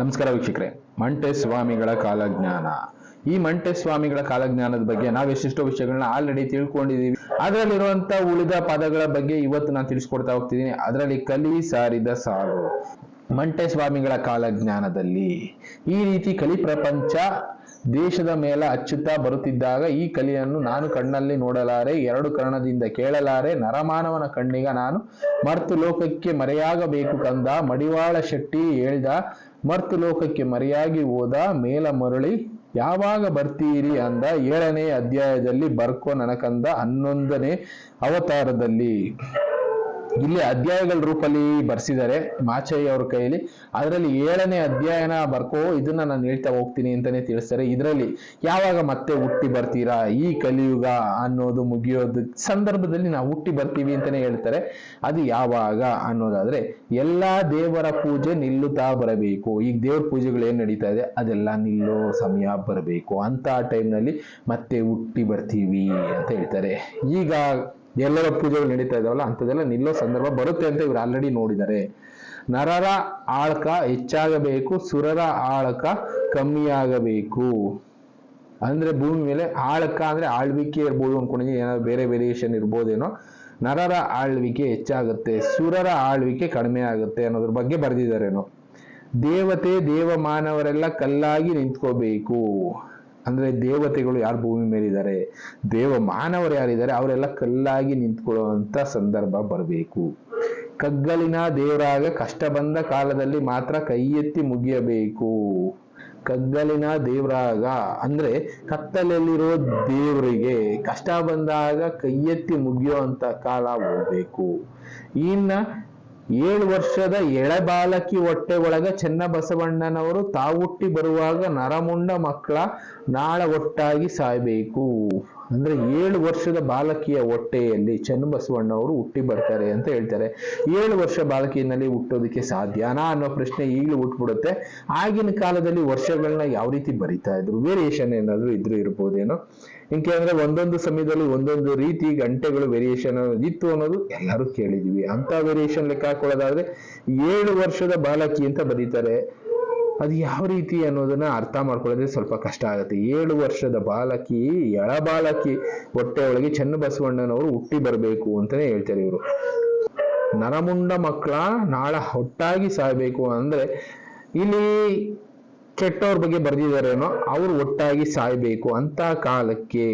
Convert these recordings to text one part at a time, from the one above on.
ನಮಸ್ಕಾರ ವೀಕ್ಷಕರೇ. ಮಂಟೆ ಸ್ವಾಮಿಗಳ ಕಾಲಜ್ಞಾನ. ಈ ಮಂಟೆ ಸ್ವಾಮಿಗಳ ಕಾಲಜ್ಞಾನದ ಬಗ್ಗೆ ನಾವು ಎಷ್ಟೆಷ್ಟೋ ವಿಷಯಗಳನ್ನ ಆಲ್ರೆಡಿ ತಿಳ್ಕೊಂಡಿದೀವಿ ಅದರಲ್ಲಿರುವಂತ ಉಳಿದ ಪದಗಳ ಬಗ್ಗೆ ಇವತ್ತು ನಾನು ತಿಳಿಸ್ಕೊಡ್ತಾ ಹೋಗ್ತಿದ್ದೀನಿ. ಅದರಲ್ಲಿ ಕಲಿ ಸಾರಿದ ಸಾಲು ಮಂಟೆ ಸ್ವಾಮಿಗಳ ಕಾಲಜ್ಞಾನದಲ್ಲಿ ಈ ರೀತಿ ಕಲಿ ಪ್ರಪಂಚ ದೇಶದ ಮೇಲೆ ಅಚ್ಚುತ್ತಾ ಬರುತ್ತಿದ್ದಾಗ ಈ ಕಲಿಯನ್ನು ನಾನು ಕಣ್ಣಲ್ಲಿ ನೋಡಲಾರೆ, ಎರಡು ಕರ್ಣದಿಂದ ಕೇಳಲಾರೆ, ನರಮಾನವನ ಕಣ್ಣಿಗ ನಾನು ಮರ್ತು ಲೋಕಕ್ಕೆ ಮರೆಯಾಗಬೇಕು ಕಂದ ಮಡಿವಾಳ ಶೆಟ್ಟಿ ಹೇಳ್ದ ಮರ್ತು ಲೋಕಕ್ಕೆ ಮರೆಯಾಗಿ ಹೋದ ಮೇಲ ಮರಳಿ ಯಾವಾಗ ಬರ್ತೀರಿ ಅಂದ ಏಳನೇ ಅಧ್ಯಾಯದಲ್ಲಿ ಬರ್ಕೋ ನನಕಂದ ಹನ್ನೊಂದನೇ ಅವತಾರದಲ್ಲಿ. ಇಲ್ಲಿ ಅಧ್ಯಾಯಗಳ ರೂಪಲ್ಲಿ ಬರ್ಸಿದ್ದಾರೆ ಮಾಚಯ್ಯ ಅವ್ರ ಕೈಯಲ್ಲಿ. ಅದರಲ್ಲಿ ಏಳನೇ ಅಧ್ಯಾಯನ ಬರ್ಕೋ, ಇದನ್ನ ನಾನು ಹೇಳ್ತಾ ಹೋಗ್ತೀನಿ ಅಂತಾನೆ ತಿಳಿಸ್ತಾರೆ. ಇದರಲ್ಲಿ ಯಾವಾಗ ಮತ್ತೆ ಹುಟ್ಟಿ ಬರ್ತೀರಾ, ಈ ಕಲಿಯುಗ ಅನ್ನೋದು ಮುಗಿಯೋದು ಸಂದರ್ಭದಲ್ಲಿ ನಾವು ಹುಟ್ಟಿ ಬರ್ತೀವಿ ಅಂತಾನೆ ಹೇಳ್ತಾರೆ. ಅದು ಯಾವಾಗ ಅನ್ನೋದಾದ್ರೆ, ಎಲ್ಲಾ ದೇವರ ಪೂಜೆ ನಿಲ್ಲುತ್ತಾ ಬರಬೇಕು. ಈಗ ದೇವ್ರ ಪೂಜೆಗಳು ಏನ್ ನಡೀತಾ ಇದೆ? ಅದೆಲ್ಲ ನಿಲ್ಲೋ ಸಮಯ ಬರಬೇಕು. ಅಂತ ಟೈಮ್ನಲ್ಲಿ ಮತ್ತೆ ಹುಟ್ಟಿ ಬರ್ತೀವಿ ಅಂತ ಹೇಳ್ತಾರೆ. ಈಗ ಎಲ್ಲರ ಪೂಜೆಗಳು ನಡೀತಾ ಇದಾವಲ್ಲ, ಅಂಥದ್ದೆಲ್ಲ ನಿಲ್ಲೋ ಸಂದರ್ಭ ಬರುತ್ತೆ ಅಂತ ಇವ್ರು ಆಲ್ರೆಡಿ ನೋಡಿದ್ದಾರೆ. ನರರ ಆಳ್ಕ ಹೆಚ್ಚಾಗಬೇಕು, ಸುರರ ಆಳ್ಕ ಕಮ್ಮಿಯಾಗಬೇಕು. ಅಂದ್ರೆ ಭೂಮಿ ಮೇಲೆ ಆಳ್ಕ ಅಂದ್ರೆ ಆಳ್ವಿಕೆ ಇರ್ಬೋದು ಅನ್ಕೊಂಡಿದ್ದೀನಿ, ಏನಾದ್ರು ಬೇರೆ ವೇರಿಯೇಷನ್ ಇರ್ಬೋದೇನೋ. ನರರ ಆಳ್ವಿಕೆ ಹೆಚ್ಚಾಗುತ್ತೆ, ಸುರರ ಆಳ್ವಿಕೆ ಕಡಿಮೆ ಆಗುತ್ತೆ ಅನ್ನೋದ್ರ ಬಗ್ಗೆ ಬರೆದಿದ್ದಾರೇನೋ. ದೇವತೆ ದೇವ ಮಾನವರೆಲ್ಲ ಕಲ್ಲಾಗಿ ನಿಂತ್ಕೋಬೇಕು. ಅಂದ್ರೆ ದೇವತೆಗಳು ಯಾರು ಭೂಮಿ ಮೇಲಿದ್ದಾರೆ? ದೇವ ಮಾನವರು ಯಾರಿದ್ದಾರೆ? ಅವರೆಲ್ಲ ಕಲ್ಲಾಗಿ ನಿಂತ್ಕೊಳ್ಳುವಂಥ ಸಂದರ್ಭ ಬರಬೇಕು. ಕಗ್ಗಲಿನ ದೇವರಾಗ ಕಷ್ಟ ಬಂದ ಕಾಲದಲ್ಲಿ ಮಾತ್ರ ಕೈ ಎತ್ತಿ ಮುಗಿಯಬೇಕು. ಕಗ್ಗಲಿನ ದೇವರಾಗ ಅಂದ್ರೆ ಕತ್ತಲಲ್ಲಿರೋ ದೇವರಿಗೆ ಕಷ್ಟ ಬಂದಾಗ ಕೈ ಎತ್ತಿ ಮುಗಿಯುವಂತ ಕಾಲ ಹೋಗ್ಬೇಕು. ಇನ್ನ ಏಳು ವರ್ಷದ ಎಳೆಬಾಲಕಿ ಹೊಟ್ಟೆ ಒಳಗ ಚೆನ್ನಬಸವಣ್ಣನವರು ತಾವುಟ್ಟಿ ಬರುವಾಗ ನರಮುಂಡ ಮಕ್ಕಳ ನಾಳ ಒಟ್ಟಾಗಿ ಸಾಯ್ಬೇಕು. ಅಂದ್ರೆ ಏಳು ವರ್ಷದ ಬಾಲಕಿಯ ಹೊಟ್ಟೆಯಲ್ಲಿ ಚನ್ನಬಸವಣ್ಣವರು ಹುಟ್ಟಿ ಬರ್ತಾರೆ ಅಂತ ಹೇಳ್ತಾರೆ. ಏಳು ವರ್ಷ ಬಾಲಕಿಯಲ್ಲಿ ಹುಟ್ಟೋದಕ್ಕೆ ಸಾಧ್ಯನಾ ಅನ್ನೋ ಪ್ರಶ್ನೆ ಈಗಲೂ ಹುಟ್ಬಿಡುತ್ತೆ. ಆಗಿನ ಕಾಲದಲ್ಲಿ ವರ್ಷಗಳನ್ನ ಯಾವ ರೀತಿ ಬರಿತಾ ಇದ್ರು? ವೇರಿಯೇಷನ್ ಏನಾದ್ರು ಇದ್ರು ಇರ್ಬೋದೇನೋ? ಇಂಕೆ ಅಂದ್ರೆ ಒಂದೊಂದು ಸಮಯದಲ್ಲಿ ಒಂದೊಂದು ರೀತಿ ಗಂಟೆಗಳು ವೇರಿಯೇಷನ್ ಇತ್ತು ಅನ್ನೋದು ಎಲ್ಲರೂ ಕೇಳಿದೀವಿ. ಅಂತ ವೇರಿಯೇಷನ್ ಲೆಕ್ಕ ಹಾಕೊಳ್ಳೋದಾದ್ರೆ ಏಳು ವರ್ಷದ ಬಾಲಕಿ ಅಂತ ಬರೀತಾರೆ. ಅದು ಯಾವ ರೀತಿ ಅನ್ನೋದನ್ನ ಅರ್ಥ ಮಾಡ್ಕೊಳ್ಳೋದೇ ಸ್ವಲ್ಪ ಕಷ್ಟ ಆಗುತ್ತೆ. ಏಳು ವರ್ಷದ ಬಾಲಕಿ, ಎಳ ಬಾಲಕಿ, ಹೊಟ್ಟೆ ಒಳಗೆ ಚನ್ನಬಸವಣ್ಣನವರು ಹುಟ್ಟಿ ಬರಬೇಕು ಅಂತಾನೆ ಹೇಳ್ತಾರೆ ಇವರು. ನರಮುಂಡ ಮಕ್ಕಳ ನಾಳ ಒಟ್ಟಾಗಿ ಸಾಯ್ಬೇಕು ಅಂದ್ರೆ ಇಲ್ಲಿ ಕೆಟ್ಟವ್ರ ಬಗ್ಗೆ ಬರ್ದಿದಾರೇನೋ ಅವ್ರು ಒಟ್ಟಾಗಿ ಸಾಯ್ಬೇಕು ಅಂತ ಕಾಲಕ್ಕೆ.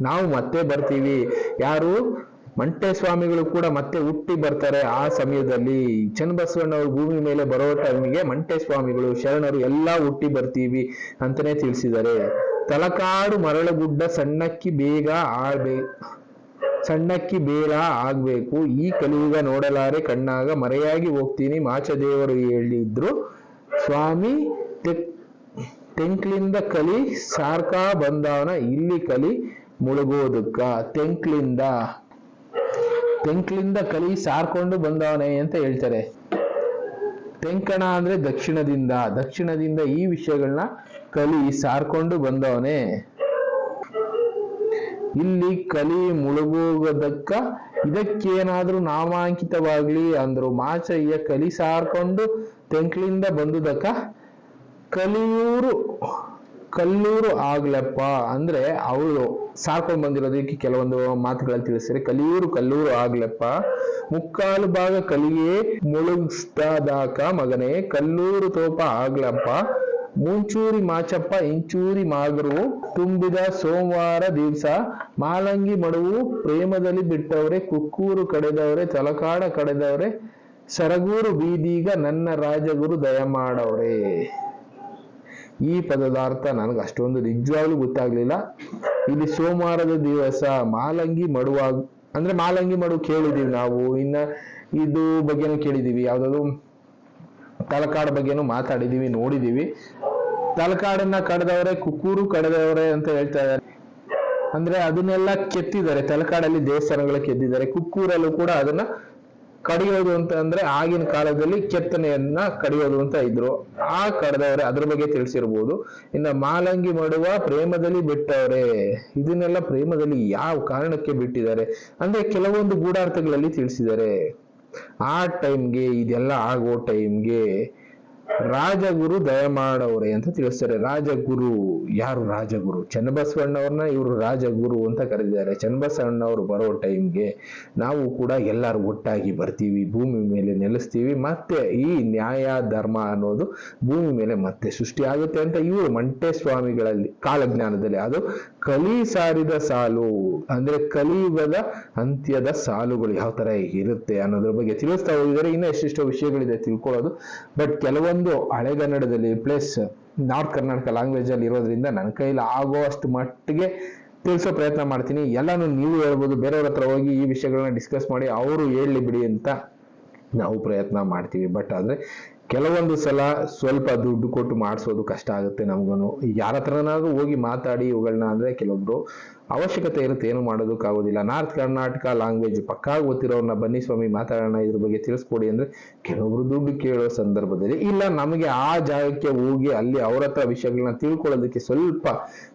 ನಾವು ಮತ್ತೆ ಬರ್ತೀವಿ. ಯಾರು? ಮಂಟೆ ಸ್ವಾಮಿಗಳು ಕೂಡ ಮತ್ತೆ ಹುಟ್ಟಿ ಬರ್ತಾರೆ ಆ ಸಮಯದಲ್ಲಿ. ಚನ್ನಬಸವಣ್ಣವ್ರ ಭೂಮಿ ಮೇಲೆ ಬರೋ ಟೈಮಿಗೆ ಮಂಟೆ ಸ್ವಾಮಿಗಳು ಶರಣರು ಎಲ್ಲಾ ಹುಟ್ಟಿ ಬರ್ತೀವಿ ಅಂತಾನೆ ತಿಳಿಸಿದ್ದಾರೆ. ತಲಕಾಡು ಮರಳುಗುಡ್ಡ ಸಣ್ಣಕ್ಕಿ ಬೇಗ ಆಡ್ಬೇ ಸಣ್ಣಕ್ಕಿ ಬೇರ ಆಗ್ಬೇಕು. ಈ ಕಲಿಯುಗ ನೋಡಲಾರೆ ಕಣ್ಣಾಗ ಮರೆಯಾಗಿ ಹೋಗ್ತೀನಿ ಮಾಚದೇವರು ಹೇಳಿದ್ರು. ಸ್ವಾಮಿ ತೆಕ್- ತೆಂಕ್ಲಿಂದ ಕಲಿ, ಸಾರ್ಕಾ ಬಂದವನ ಇಲ್ಲಿ ಕಲಿ ಮುಳುಗೋದಕ್ಕ. ತೆಂಕ್ಲಿಂದ ತೆಂಕ್ಲಿಂದ ಕಲಿ ಸಾರ್ಕೊಂಡು ಬಂದವನೇ ಅಂತ ಹೇಳ್ತಾರೆ. ತೆಂಕಣ ಅಂದ್ರೆ ದಕ್ಷಿಣದಿಂದ ದಕ್ಷಿಣದಿಂದ ಈ ವಿಷಯಗಳನ್ನ ಕಲಿ ಸಾರ್ಕೊಂಡು ಬಂದವನೇ. ಇಲ್ಲಿ ಕಲಿ ಮುಳುಗೋಗದಕ್ಕ ಇದಕ್ಕೇನಾದ್ರೂ ನಾಮಾಂಕಿತವಾಗ್ಲಿ ಅಂದ್ರು. ಮಾಚಯ್ಯ ಕಲಿ ಸಾರ್ಕೊಂಡು ತೆಂಕ್ಲಿಂದ ಬಂದುದಕ್ಕ ಕಲಿಯೂರು. ಕಲ್ಲೂರು ಆಗ್ಲಪ್ಪ ಅಂದ್ರೆ ಅವಳು ಸಾರ್ಕೊಂಡ್ ಬಂದಿರೋದಕ್ಕೆ ಕೆಲವೊಂದು ಮಾತುಗಳಲ್ಲಿ ತಿಳಿಸ್ತಾರೆ. ಕಲಿಯೂರು, ಕಲ್ಲೂರು ಆಗ್ಲಪ್ಪ. ಮುಕ್ಕಾಲು ಭಾಗ ಕಲಿಯೇ ಮುಳುಗಿಸ್ದಾಕ ಮಗನೇ. ಕಲ್ಲೂರು ತೋಪ ಆಗ್ಲಪ್ಪ. ಮುಂಚೂರಿ ಮಾಚಪ್ಪ, ಇಂಚೂರಿ ಮಾಗರು ತುಂಬಿದ ಸೋಮವಾರ ದಿವಸ ಮಾಲಂಗಿ ಮಡುವು ಪ್ರೇಮದಲ್ಲಿ ಬಿಟ್ಟವ್ರೆ, ಕುಕ್ಕೂರು ಕಡೆದವ್ರೆ, ತಲಕಾಡ ಕಡೆದವ್ರೆ, ಸರಗೂರು ಬೀದಿಗ ನನ್ನ ರಾಜಗುರು ದಯಮಾಡವ್ರೆ. ಈ ಪದದ ಅರ್ಥ ನನಗೆ ಅಷ್ಟೊಂದು ನಿಜವಾಗ್ಲೂ ಗೊತ್ತಾಗ್ಲಿಲ್ಲ. ಇಲ್ಲಿ ಸೋಮವಾರದ ದಿವಸ ಮಾಲಂಗಿ ಮಡುವ ಅಂದ್ರೆ ಮಾಲಂಗಿ ಮಡು ಕೇಳಿದೀವಿ ನಾವು. ಇನ್ನ ಇದು ಬಗ್ಗೆನೂ ಕೇಳಿದೀವಿ. ಯಾವ್ದಾದ್ರು ತಲಕಾಡ ಬಗ್ಗೆನೂ ಮಾತಾಡಿದೀವಿ, ನೋಡಿದೀವಿ. ತಲಕಾಡನ್ನ ಕಡದವರೇ, ಕುಕ್ಕೂರು ಕಡದವರೇ ಅಂತ ಹೇಳ್ತಾ ಇದ್ದಾರೆ. ಅಂದ್ರೆ ಅದನ್ನೆಲ್ಲ ಕೆತ್ತಿದ್ದಾರೆ. ತಲಕಾಡಲ್ಲಿ ದೇವಸ್ಥಾನಗಳ ಕೆತ್ತಿದ್ದಾರೆ. ಕುಕ್ಕೂರಲ್ಲೂ ಕೂಡ ಅದನ್ನ ಕಡಿಯೋದು ಅಂತ ಅಂದ್ರೆ ಆಗಿನ ಕಾಲದಲ್ಲಿ ಕೆತ್ತನೆಯನ್ನ ಕಡಿಯೋದು ಅಂತ ಇದ್ರು. ಆ ಕಡ್ದವ್ರೆ ಅದ್ರ ಬಗ್ಗೆ ತಿಳಿಸಿರ್ಬೋದು. ಇನ್ನ ಮಾಲಂಗಿ ಮಾಡುವ ಪ್ರೇಮದಲ್ಲಿ ಬಿಟ್ಟವ್ರೆ. ಇದನ್ನೆಲ್ಲ ಪ್ರೇಮದಲ್ಲಿ ಯಾವ ಕಾರಣಕ್ಕೆ ಬಿಟ್ಟಿದ್ದಾರೆ? ಅಂದ್ರೆ ಕೆಲವೊಂದು ಗೂಢಾರ್ಥಗಳಲ್ಲಿ ತಿಳಿಸಿದ್ದಾರೆ. ಆ ಟೈಮ್ಗೆ ಇದೆಲ್ಲ ಆಗೋ ಟೈಮ್ಗೆ ರಾಜಗುರು ದಯಮಾಡವ್ರೆ ಅಂತ ತಿಳಿಸ್ತಾರೆ. ರಾಜಗುರು ಯಾರು ರಾಜಗುರು? ಚನ್ನಬಸವಣ್ಣವ್ರನ್ನ ಇವರು ರಾಜಗುರು ಅಂತ ಕರೆದಿದ್ದಾರೆ. ಚನ್ನಬಸವಣ್ಣವ್ರು ಬರೋ ಟೈಮ್ಗೆ ನಾವು ಕೂಡ ಎಲ್ಲರೂ ಒಟ್ಟಾಗಿ ಬರ್ತೀವಿ, ಭೂಮಿ ಮೇಲೆ ನೆಲೆಸ್ತೀವಿ. ಮತ್ತೆ ಈ ನ್ಯಾಯ, ಧರ್ಮ ಅನ್ನೋದು ಭೂಮಿ ಮೇಲೆ ಮತ್ತೆ ಸೃಷ್ಟಿ ಆಗುತ್ತೆ ಅಂತ ಇವರು ಮಂಟೆ ಸ್ವಾಮಿಗಳಲ್ಲಿ ಕಾಲಜ್ಞಾನದಲ್ಲಿ. ಅದು ಕಲಿ ಸಾರಿದ ಸಾಲು, ಅಂದ್ರೆ ಕಲಿಯುಗದ ಅಂತ್ಯದ ಸಾಲುಗಳು ಯಾವ ತರ ಇರುತ್ತೆ ಅನ್ನೋದ್ರ ಬಗ್ಗೆ ತಿಳಿಸ್ತಾ ಹೋಗಿದ್ದಾರೆ. ಇನ್ನೂ ಎಷ್ಟೆಷ್ಟೋ ವಿಷಯಗಳಿದೆ ತಿಳ್ಕೊಳ್ಳೋದು. ಬಟ್ ಕೆಲವೊಂದು ಹಳೆಗನ್ನಡದಲ್ಲಿ ಪ್ಲಸ್ ನಾರ್ತ್ ಕರ್ನಾಟಕ ಲ್ಯಾಂಗ್ವೇಜ್ ಅಲ್ಲಿ ಇರೋದ್ರಿಂದ ನನ್ನ ಕೈಲಿ ಆಗೋ ಅಷ್ಟು ಮಟ್ಟಿಗೆ ತಿಳಿಸೋ ಪ್ರಯತ್ನ ಮಾಡ್ತೀನಿ. ಎಲ್ಲಾನು ನೀವು ಹೇಳ್ಬೋದು, ಬೇರೆಯವ್ರ ಹತ್ರ ಹೋಗಿ ಈ ವಿಷಯಗಳನ್ನ ಡಿಸ್ಕಸ್ ಮಾಡಿ ಅವರು ಹೇಳಲಿ ಬಿಡಿ ಅಂತ ನಾವು ಪ್ರಯತ್ನ ಮಾಡ್ತೀವಿ. ಬಟ್ ಆದ್ರೆ ಕೆಲವೊಂದು ಸಲ ಸ್ವಲ್ಪ ದುಡ್ಡು ಕೊಟ್ಟು ಮಾಡಿಸೋದು ಕಷ್ಟ ಆಗುತ್ತೆ ನಮಗೂ ಯಾರ ಹತ್ರನಾದ್ರೂ ಹೋಗಿ ಮಾತಾಡಿ ಇವುಗಳನ್ನ ಅಂದ್ರೆ ಕೆಲವೊಬ್ರು ಅವಶ್ಯಕತೆ ಇರುತ್ತೆ, ಏನು ಮಾಡೋದಕ್ಕಾಗೋದಿಲ್ಲ ನಾರ್ತ್ ಕರ್ನಾಟಕ ಲ್ಯಾಂಗ್ವೇಜ್ ಪಕ್ಕಾ ಗೊತ್ತಿರೋರನ್ನ ಬನ್ನಿ ಸ್ವಾಮಿ, ಮಾತಾಡೋಣ ಇದ್ರ ಬಗ್ಗೆ ತಿಳಿಸ್ಕೊಡಿ ಅಂದ್ರೆ ಕೆಲವೊಬ್ರು ದುಡ್ಡು ಕೇಳೋ ಸಂದರ್ಭದಲ್ಲಿ ಇಲ್ಲ, ನಮಗೆ ಆ ಜಾಗಕ್ಕೆ ಹೋಗಿ ಅಲ್ಲಿ ಅವ್ರ ಹತ್ರ ವಿಷಯಗಳನ್ನ ತಿಳ್ಕೊಳ್ಳೋದಕ್ಕೆ ಸ್ವಲ್ಪ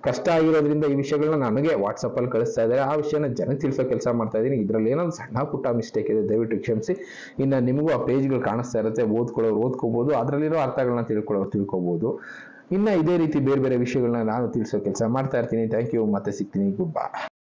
ಕಷ್ಟ ಆಗಿರೋದ್ರಿಂದ ಈ ವಿಷಯಗಳನ್ನ ನನಗೆ ವಾಟ್ಸಪ್ಪಲ್ಲಿ ಕಳಿಸ್ತಾ ಇದ್ದಾರೆ. ಆ ವಿಷಯನ ಜನಕ್ಕೆ ತಿಳಿಸೋ ಕೆಲಸ ಮಾಡ್ತಾ ಇದ್ದೀನಿ. ಇದರಲ್ಲಿ ಏನೋ ಸಣ್ಣ ಪುಟ್ಟ ಮಿಸ್ಟೇಕ್ ಇದೆ, ದಯವಿಟ್ಟು ಕ್ಷಮಿಸಿ. ಇನ್ನು ನಿಮಗೂ ಆ ಪೇಜ್ಗಳು ಕಾಣಿಸ್ತಾ ಇರುತ್ತೆ, ಓದ್ಕೊಳ್ಳೋರು ಓದ್ಕೋಬಹುದು ಅದರಲ್ಲಿರೋ ಅರ್ಥಗಳನ್ನ ತಿಳ್ಕೊಳ್ಳೋರು ತಿಳ್ಕೊಬಹುದು ಇನ್ನ ಇದೇ ರೀತಿ ಬೇರೆ ಬೇರೆ ವಿಷಯಗಳನ್ನ ನಾನು ತಿಳಿಸೋ ಕೆಲಸ ಮಾಡ್ತಾ ಇರ್ತೀನಿ. ಥ್ಯಾಂಕ್ ಯು ಮತ್ತೆ ಸಿಗ್ತೀನಿ. Good bye